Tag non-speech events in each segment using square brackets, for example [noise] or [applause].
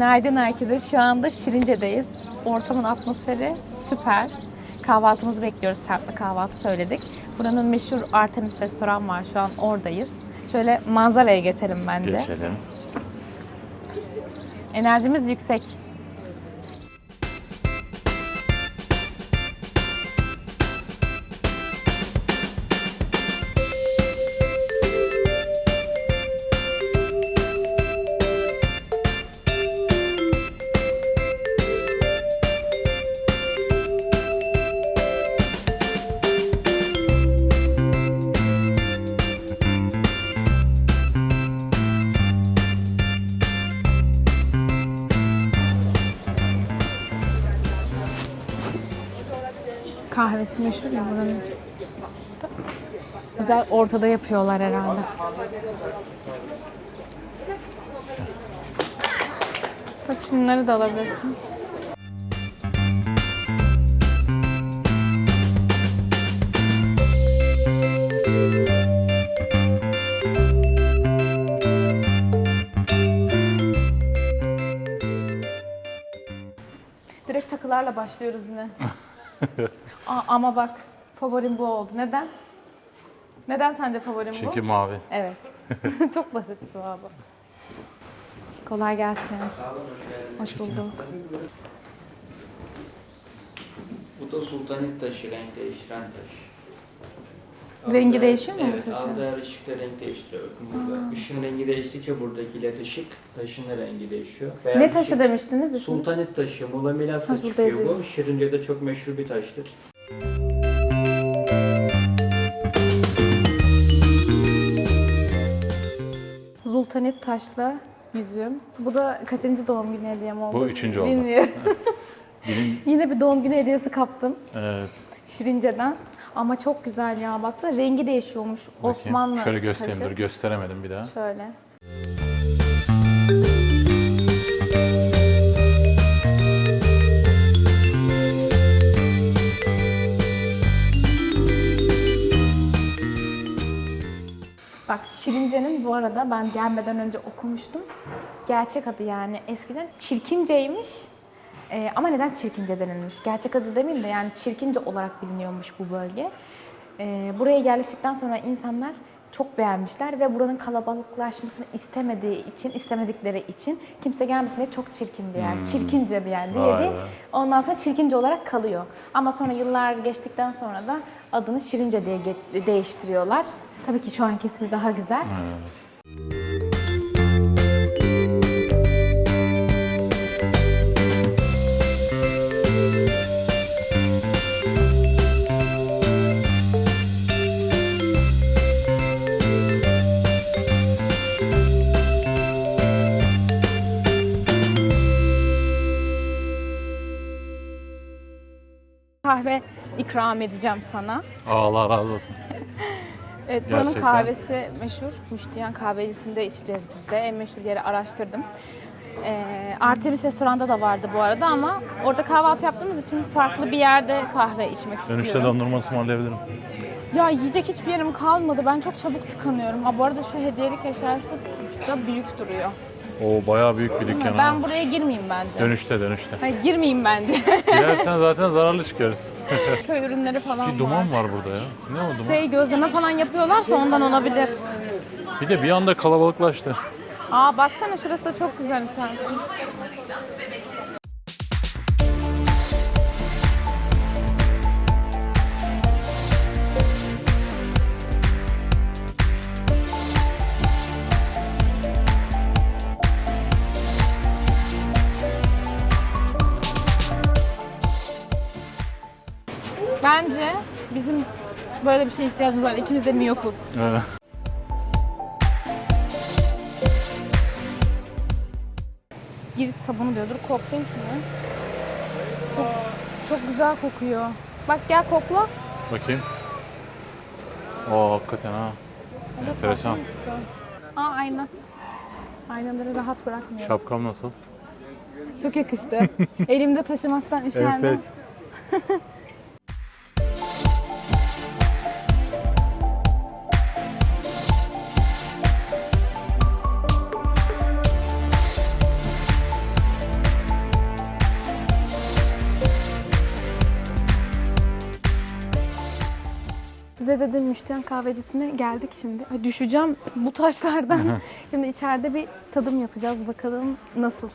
Günaydın herkese. Şu anda Şirince'deyiz. Ortamın atmosferi süper. Kahvaltımızı bekliyoruz. Serpme kahvaltı söyledik. Buranın meşhur Artemis restoran var. Şu an oradayız. Şöyle manzaraya geçelim bence. Geçelim. Enerjimiz yüksek. Meşhur ya buranın. Güzel ortada yapıyorlar herhalde. Bak şunları da alabilirsin. Direkt takılarla başlıyoruz yine. [laughs] Aa, ama bak favorim bu oldu. Neden? Neden sence favorim bu? Çünkü mavi. Evet. [laughs] Çok basit bu abi. Kolay gelsin. Hoş bulduk. Bu da sultanit taşı, renk değiştiren taş. Rengi Aldığı- değişiyor mu bu evet, taşın? aldığı her ışıkta renk değiştiriyor. Burada. Işığın rengi değiştikçe buradaki led ışık taşın da rengi değişiyor. Beyaz Ne ışık- taşı demiştiniz? ismi? Sultanit taşı, Muğla Milas'ta Ha, burada çıkıyor yazıyor. bu. Şirince'de çok meşhur bir taştır. Zultanit taşlı yüzüğüm. Bu da kaçıncı doğum günü hediyem oldu? Bu üçüncü oldu. Bilmiyorum. [laughs] Yine bir doğum günü hediyesi kaptım. evet. Şirince'den. Ama çok güzel ya. Baksana rengi değişiyormuş. bakayım. Osmanlı Şöyle göstereyim taşı. dur gösteremedim bir daha. Şöyle. Şirince'nin bu arada ben gelmeden önce okumuştum. Gerçek adı yani eskiden Çirkince'ymiş. Ee, ama neden Çirkince denilmiş? Gerçek adı demeyeyim de yani Çirkince olarak biliniyormuş bu bölge. Ee, buraya yerleştikten sonra insanlar çok beğenmişler ve buranın kalabalıklaşmasını istemediği için, istemedikleri için kimse gelmesin diye çok çirkin bir yer, çirkince bir yer diye Vay diye be. ondan sonra çirkince olarak kalıyor. Ama sonra yıllar geçtikten sonra da adını Şirince diye değiştiriyorlar. Tabii ki şu an ismi daha güzel. Evet. Kahve ikram edeceğim sana. Allah razı olsun. Evet, buranın Gerçekten. kahvesi meşhur. Müştiyan kahvecisinde içeceğiz biz de. En meşhur yeri araştırdım. Ee, Artemis restoranda da vardı bu arada ama orada kahvaltı yaptığımız için farklı bir yerde kahve içmek Dönüşte istiyorum. dondurma ısmarlayabilirim. Ya yiyecek hiçbir yerim kalmadı. Ben çok çabuk tıkanıyorum. Ha, bu arada şu hediyelik eşyası da büyük duruyor. O bayağı büyük bir dükkan Ben ama. buraya girmeyeyim bence. Dönüşte dönüşte. Hayır, girmeyeyim bence. [laughs] Girersen zaten zararlı çıkarız. [laughs] Köy ürünleri falan Bir var. duman var burada ya. Ne o duman? Şey gözleme falan yapıyorlarsa ondan olabilir. Bir de bir anda kalabalıklaştı. Aa baksana şurası da çok güzel içerisi. Şeye ihtiyacımız var. İkimiz de miyopuz. Evet. Girit sabunu diyordur. Koklayayım şunu. Çok, çok güzel kokuyor. Bak gel kokla. Bakayım. Oo hakikaten ha. Enteresan. Aa ayna. Aynaları rahat bırakmıyoruz. Şapkam nasıl? Çok yakıştı. [laughs] Elimde taşımaktan üşendim. Enfes. [laughs] Size dedim müşteren kahvecisine geldik şimdi. Ay, düşeceğim bu taşlardan. şimdi içeride bir tadım yapacağız. Bakalım nasıl.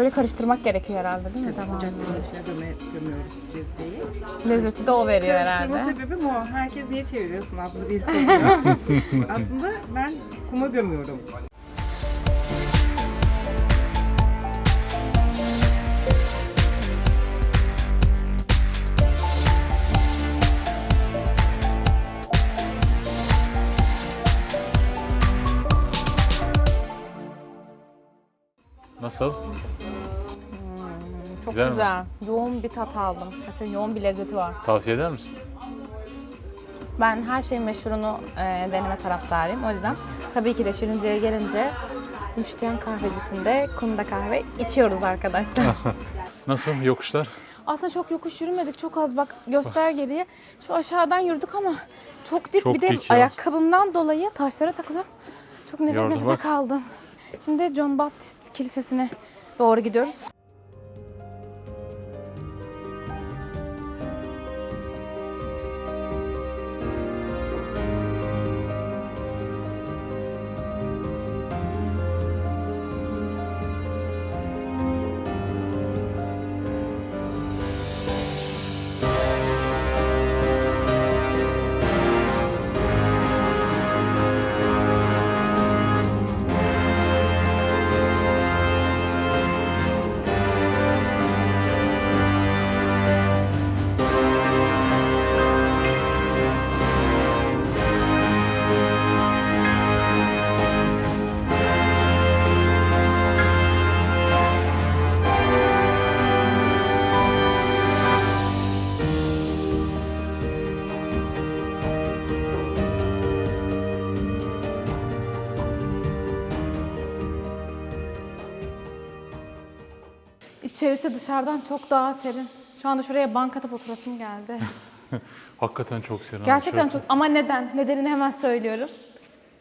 Böyle karıştırmak gerekiyor herhalde değil mi? Tamam. Sıcak suyun içine göme, gömüyoruz cezveyi. Lezzeti de o veriyor Karıştırma herhalde. sebebim o. Herkes niye çeviriyorsun abla diye soruyor. [laughs] Aslında ben kuma gömüyorum. Nasıl? Çok Güzel güzel. mi? Yoğun bir tat aldım. Hatta yoğun bir lezzeti var. Tavsiye eder misin? Ben her şeyin meşhurunu e, deneme taraftarıyım. O yüzden tabii ki de Şirince'ye gelince Müştiyen kahvecisinde kumda kahve içiyoruz arkadaşlar. [laughs] Nasıl yokuşlar? Aslında çok yokuş yürümedik. Çok az bak göster geriye. Şu aşağıdan yürüdük ama çok dik. Çok bir de dik ya. ayakkabımdan dolayı taşlara takılıyorum. Çok nefes Gördüm, nefese bak. kaldım. Şimdi John Baptist Kilisesi'ne doğru gidiyoruz. İçerisi dışarıdan çok daha serin. Şu anda şuraya bank atıp oturasım geldi. [laughs] Hakikaten çok serin. Gerçekten çok ama neden? Nedenini hemen söylüyorum.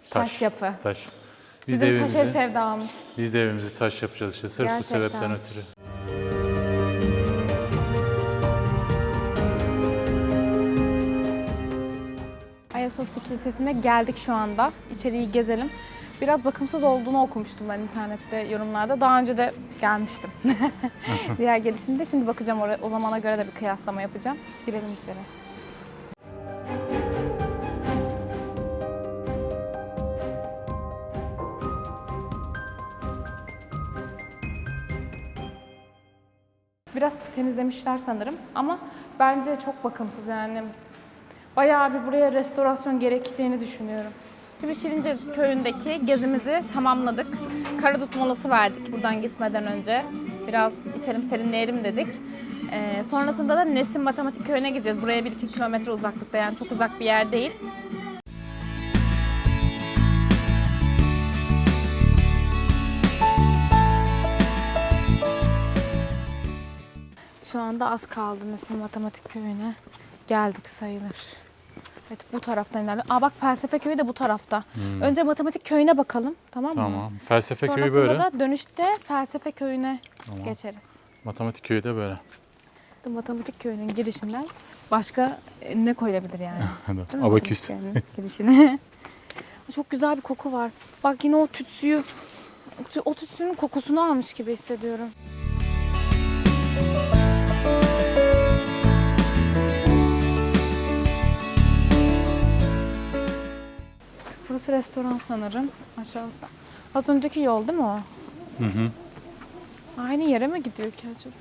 Taş, yapı. Taş. Biz de Bizim taş ev sevdamız. biz de evimizi taş yapacağız işte sırf bu Gerçekten. sebepten ötürü. Ayasofya Kilisesi'ne geldik şu anda. İçeriği gezelim. Biraz bakımsız olduğunu okumuştum ben internette yorumlarda. Daha önce de gelmiştim. [laughs] Diğer gelişimde. Şimdi bakacağım oraya. O zamana göre de bir kıyaslama yapacağım. Girelim içeri. Biraz temizlemişler sanırım ama bence çok bakımsız yani. Bayağı bir buraya restorasyon gerektiğini düşünüyorum. Şimdi Şirince köyündeki gezimizi tamamladık. Karadut molası verdik buradan gitmeden önce. Biraz içelim serinleyelim dedik. Ee, sonrasında da Nesim Matematik Köyü'ne gideceğiz. Buraya 1-2 kilometre uzaklıkta yani çok uzak bir yer değil. Şu anda az kaldı Nesim Matematik Köyü'ne. Geldik sayılır. Evet bu taraftan ilerle. Aa bak felsefe köyü de bu tarafta. Önce matematik köyüne bakalım tamam mı? Tamam. Felsefe köyü Sonrasında böyle. da dönüşte felsefe köyüne Tamam. geçeriz. Matematik köyü de böyle. Matematik köyünün girişinden başka e, ne koyulabilir yani? [laughs] Değil mi Abaküs. köyünün girişine? [laughs] Çok güzel bir koku var. Bak yine o tütsüyü, o tütsünün kokusunu almış gibi hissediyorum. Burası restoran sanırım. Aşağısı. Az önceki yol değil mi o? Hı hı. Aynı yere mi gidiyor ki acaba?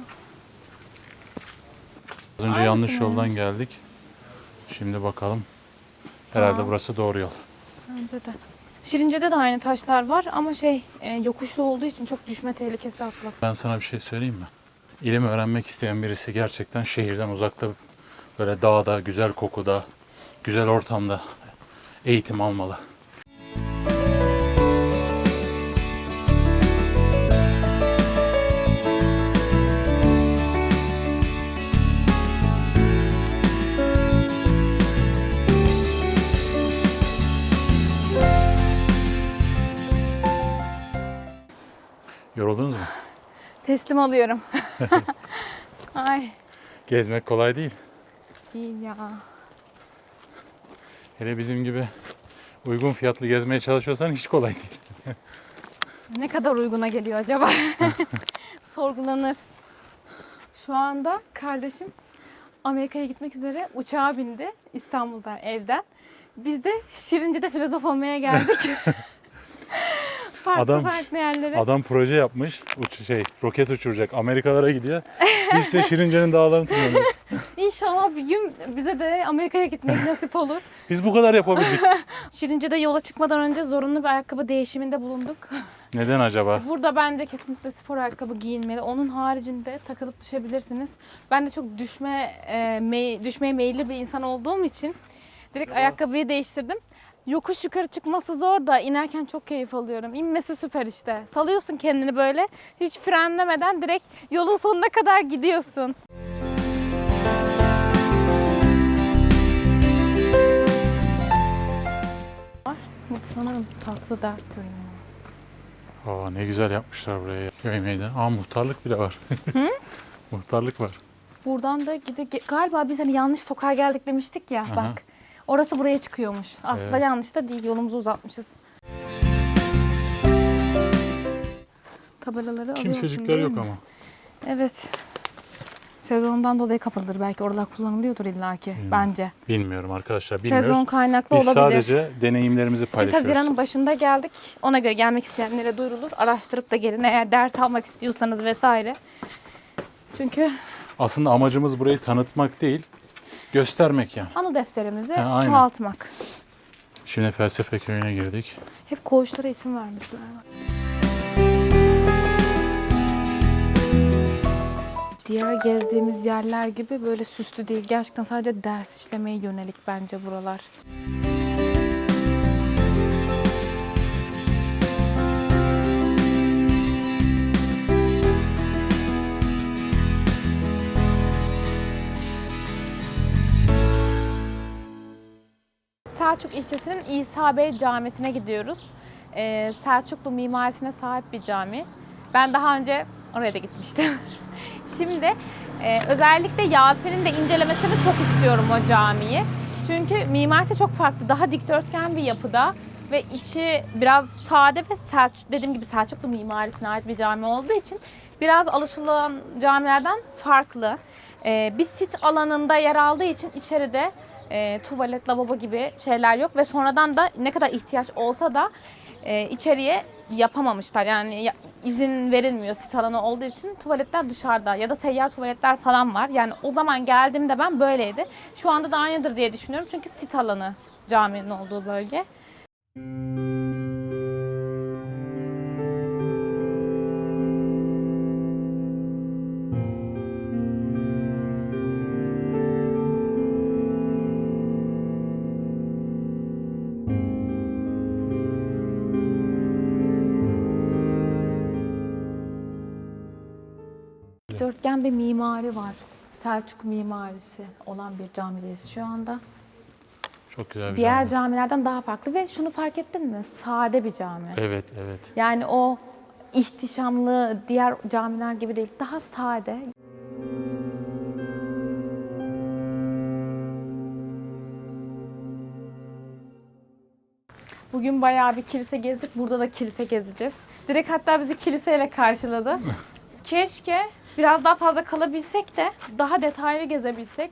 Az önce Aynısı yanlış mı yoldan geldik. Şimdi bakalım. Herhalde Tamam. burası doğru yol. Bence de. Şirince'de de aynı taşlar var ama şey e, yokuşlu olduğu için çok düşme tehlikesi atlat. Ben sana bir şey söyleyeyim mi? İlim öğrenmek isteyen birisi gerçekten şehirden uzakta böyle dağda, güzel kokuda, güzel ortamda eğitim almalı. Yoruldunuz mu? Teslim alıyorum. [laughs] [laughs] Ay Gezmek kolay değil. değil ya. Hele bizim gibi uygun fiyatlı gezmeye çalışıyorsan hiç kolay değil. Ne kadar uyguna geliyor acaba? [laughs] Sorgulanır. Şu anda kardeşim Amerika'ya gitmek üzere uçağa bindi İstanbul'dan evden. Biz de Şirince'de filozof olmaya geldik. Farklı Adam- farklı yerlere. Adam proje yapmış. Uç, şey, roket uçuracak. Amerikalara gidiyor. Biz de Şirince'nin dağlarını tırmanıyoruz. [laughs] İnşallah bir gün bize de Amerika'ya gitmek nasip olur. Biz bu kadar yapabildik. [laughs] Şirince'de yola çıkmadan önce zorunlu bir ayakkabı değişiminde bulunduk. Neden acaba? Burada bence kesinlikle spor ayakkabı giyilmeli. Onun haricinde takılıp düşebilirsiniz. Ben de çok düşme e, mey- düşmeye meyilli bir insan olduğum için direkt ayakkabıyı değiştirdim. Yokuş yukarı çıkması zor da inerken çok keyif alıyorum. İnmesi süper işte. Salıyorsun kendini böyle. Hiç frenlemeden direkt yolun sonuna kadar gidiyorsun. Bu sanırım tatlı ders görüyorum. Aa, ne güzel yapmışlar buraya. ya. Köy meydanı. Aa muhtarlık bile var. [laughs] muhtarlık var. Buradan da gidiyor. Galiba biz hani yanlış sokağa geldik demiştik ya Aha. bak. Orası buraya çıkıyormuş. Aslında Evet. yanlış da değil. Yolumuzu uzatmışız. Tabelaları alıyorsun Kimsecikler değil yok mi? ama. Evet. Sezondan dolayı kapalıdır. Belki oralar kullanılıyordur illaki Hmm. bence. Bilmiyorum arkadaşlar. Bilmiyoruz. Sezon kaynaklı Biz olabilir. sadece deneyimlerimizi Biz paylaşıyoruz. Haziran'ın başında geldik. Ona göre gelmek isteyenlere duyurulur. Araştırıp da gelin eğer ders almak istiyorsanız vesaire. Çünkü Aslında amacımız burayı tanıtmak değil, göstermek yani. anı defterimizi Ha, aynen. çoğaltmak. Şimdi felsefe köyüne girdik. Hep koğuşlara isim vermişler. Diğer gezdiğimiz yerler gibi böyle süslü değil. Gerçekten sadece ders işlemeye yönelik bence buralar. Selçuk ilçesinin İsa Bey Camisi'ne gidiyoruz. Ee, Selçuklu mimarisine sahip bir cami. Ben daha önce oraya da gitmiştim. [laughs] Şimdi e, özellikle Yasin'in de incelemesini çok istiyorum o camiyi. Çünkü mimarisi çok farklı. Daha dikdörtgen bir yapıda ve içi biraz sade ve Selçuk, dediğim gibi Selçuklu mimarisine ait bir cami olduğu için biraz alışılan camilerden farklı. Ee, bir sit alanında yer aldığı için içeride e, tuvalet, lavabo gibi şeyler yok ve sonradan da ne kadar ihtiyaç olsa da e, içeriye yapamamışlar. Yani ya- izin verilmiyor sit alanı olduğu için tuvaletler dışarıda ya da seyyar tuvaletler falan var. Yani o zaman geldiğimde ben böyleydi. Şu anda da aynıdır diye düşünüyorum çünkü sit alanı caminin olduğu bölge. Dörtgen bir mimari var. Selçuk mimarisi olan bir camideyiz şu anda. Çok güzel bir Diğer cami. camilerden daha farklı ve şunu fark ettin mi? Sade bir cami. Evet, evet. Yani o ihtişamlı diğer camiler gibi değil. Daha sade. Bugün bayağı bir kilise gezdik. Burada da kilise gezeceğiz. Direkt hatta bizi kiliseyle karşıladı. [laughs] Keşke biraz daha fazla kalabilsek de daha detaylı gezebilsek.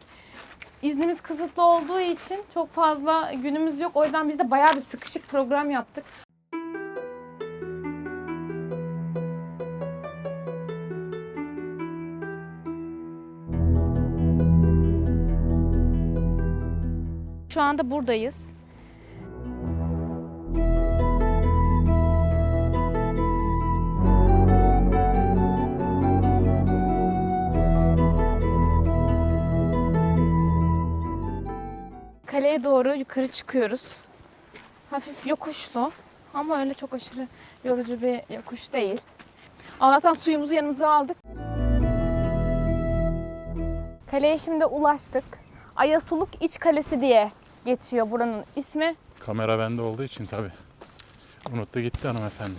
İznimiz kısıtlı olduğu için çok fazla günümüz yok. O yüzden biz de bayağı bir sıkışık program yaptık. Şu anda buradayız. Kaleye doğru yukarı çıkıyoruz. Hafif yokuşlu ama öyle çok aşırı yorucu bir yokuş değil. Allah'tan suyumuzu yanımıza aldık. Kaleye şimdi ulaştık. Ayasuluk İç Kalesi diye geçiyor buranın ismi. Kamera bende olduğu için tabii. Unuttu gitti hanımefendi.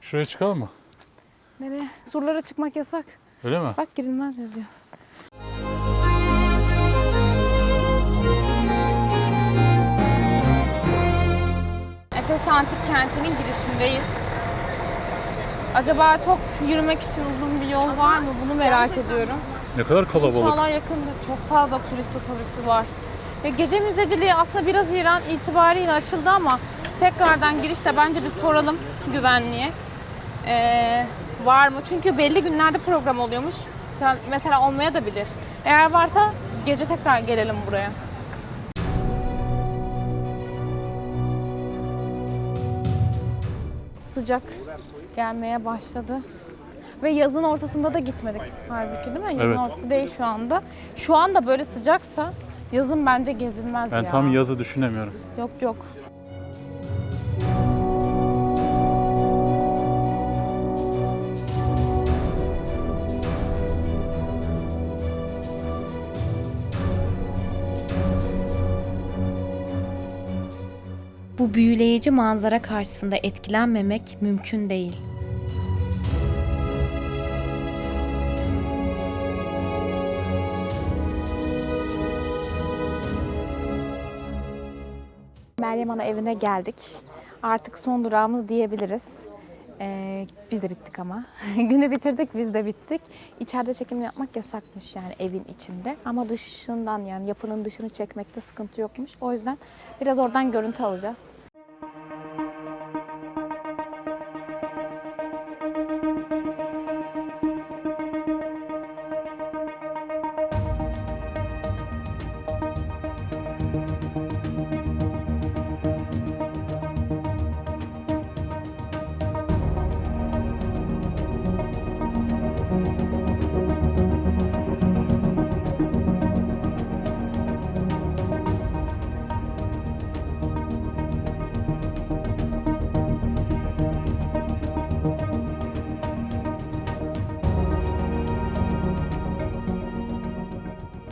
Şuraya çıkalım mı? Nereye? Surlara çıkmak yasak. Öyle mi? Bak girilmez yazıyor. Efes Antik Kenti'nin girişindeyiz. Acaba çok yürümek için uzun bir yol var mı? Bunu merak ediyorum. Ne kadar kalabalık. İnşallah yakında çok fazla turist otobüsü var. Ve gece müzeciliği aslında biraz İran itibariyle açıldı ama tekrardan girişte bence bir soralım güvenliğe. Ee, var mı? Çünkü belli günlerde program oluyormuş. Mesela, mesela olmaya da bilir. Eğer varsa gece tekrar gelelim buraya. Sıcak gelmeye başladı. Ve yazın ortasında da gitmedik halbuki değil mi? Yazın Evet. ortası değil şu anda. Şu anda böyle sıcaksa yazın bence gezilmez Ben ya. tam yazı düşünemiyorum. Yok yok. Bu büyüleyici manzara karşısında etkilenmemek mümkün değil. Meryem Ana evine geldik. Artık son durağımız diyebiliriz. Ee, biz de bittik ama. [laughs] Günü bitirdik, biz de bittik. İçeride çekim yapmak yasakmış yani evin içinde. Ama dışından yani yapının dışını çekmekte sıkıntı yokmuş. O yüzden biraz oradan görüntü alacağız.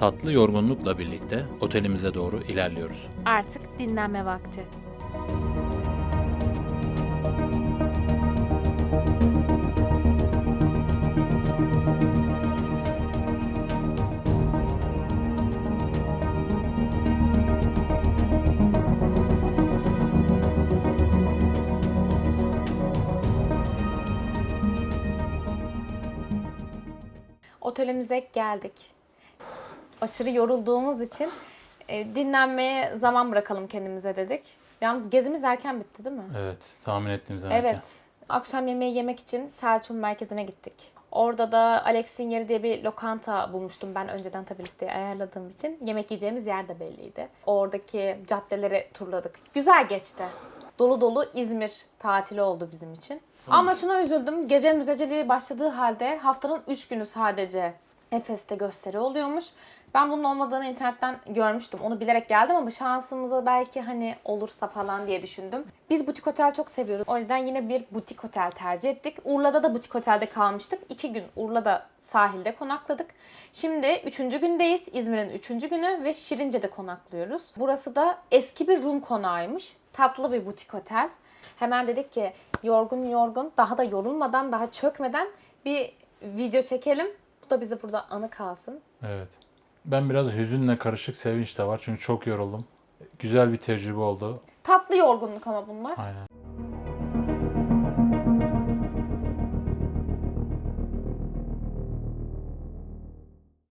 Tatlı yorgunlukla birlikte otelimize doğru ilerliyoruz. Artık dinlenme vakti. Otelimize geldik. Aşırı yorulduğumuz için e, dinlenmeye zaman bırakalım kendimize dedik. Yalnız gezimiz erken bitti değil mi? Evet, tahmin ettiğim zaman. Evet. Akşam yemeği yemek için Selçuk merkezine gittik. Orada da Alex'in yeri diye bir lokanta bulmuştum ben önceden tabii listeyi ayarladığım için. Yemek yiyeceğimiz yer de belliydi. Oradaki caddeleri turladık. Güzel geçti. Dolu dolu İzmir tatili oldu bizim için. Ama şuna üzüldüm. Gece müzeciliği başladığı halde haftanın 3 günü sadece Efes'te gösteri oluyormuş. Ben bunun olmadığını internetten görmüştüm. Onu bilerek geldim ama şansımıza belki hani olursa falan diye düşündüm. Biz butik otel çok seviyoruz. O yüzden yine bir butik otel tercih ettik. Urla'da da butik otelde kalmıştık. İki gün Urla'da sahilde konakladık. Şimdi üçüncü gündeyiz. İzmir'in üçüncü günü ve Şirince'de konaklıyoruz. Burası da eski bir Rum konağıymış. Tatlı bir butik otel. Hemen dedik ki yorgun yorgun daha da yorulmadan daha çökmeden bir video çekelim. Bu da bize burada anı kalsın. Evet. Ben biraz hüzünle karışık sevinç de var çünkü çok yoruldum. Güzel bir tecrübe oldu. Tatlı yorgunluk ama bunlar. Aynen.